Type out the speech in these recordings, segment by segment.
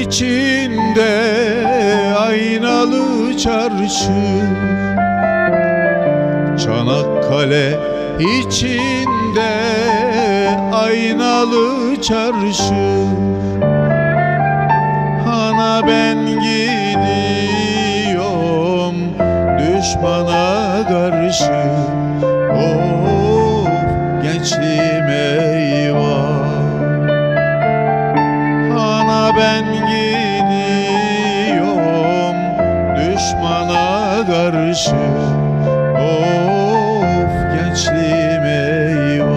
içinde aynalı çarşı. Çanakkale içinde aynalı çarşı. Hana ben gidiyorum düşmana karşı. Oh. Ben gidiyorum. Düşmana karşı. Of gençliğim eyvah.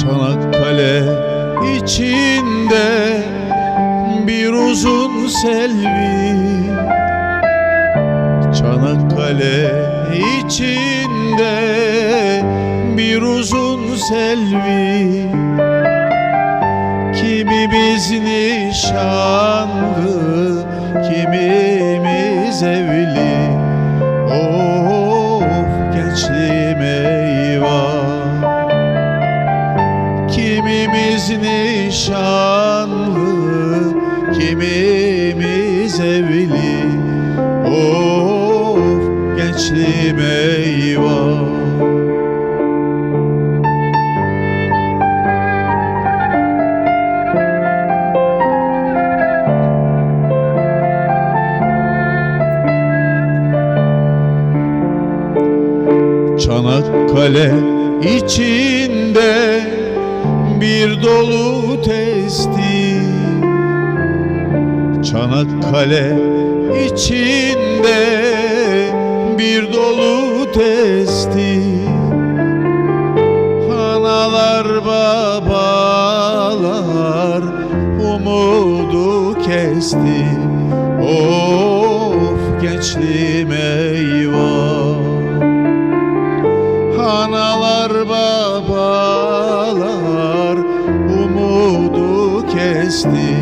Çanakkale içinde bir uzun selvi. Çanakkale içinde bir uzun selvi. Kimimiz nişanlı, kimimiz evli. Of gençliğim eyvah. Kimimiz nişanlı, kimimiz evli? Of gençliğim eyvah. Çanakkale içinde bir dolu testi Çanakkale içinde bir dolu testi. Analar babalar umudu kesti. Of gençliğim eyvah. Analar babalar umudu kesti.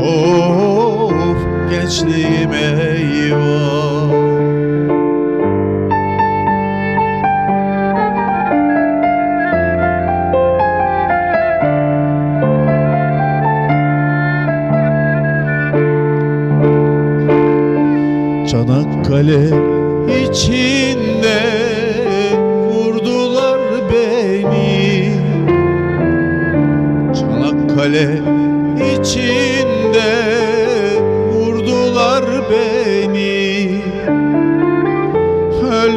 Of gençliğim eyvah. Çanakkale içinde vurdular beni. Çanakkale içinde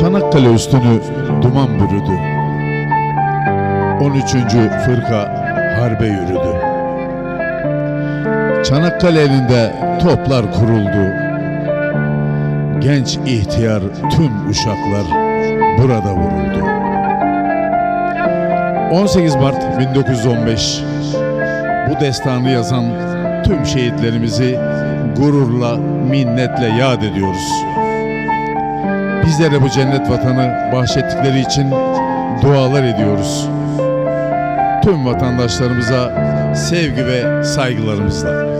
Çanakkale üstünü duman bürüdü 13. fırka harbe yürüdü. Çanakkale elinde toplar kuruldu. Genç ihtiyar tüm uşaklar burada vuruldu. 18 Mart 1915 bu destanı yazan tüm şehitlerimizi gururla, minnetle yad ediyoruz. Bizlere bu cennet vatanı bahşettikleri için dualar ediyoruz tüm vatandaşlarımıza sevgi ve saygılarımızla.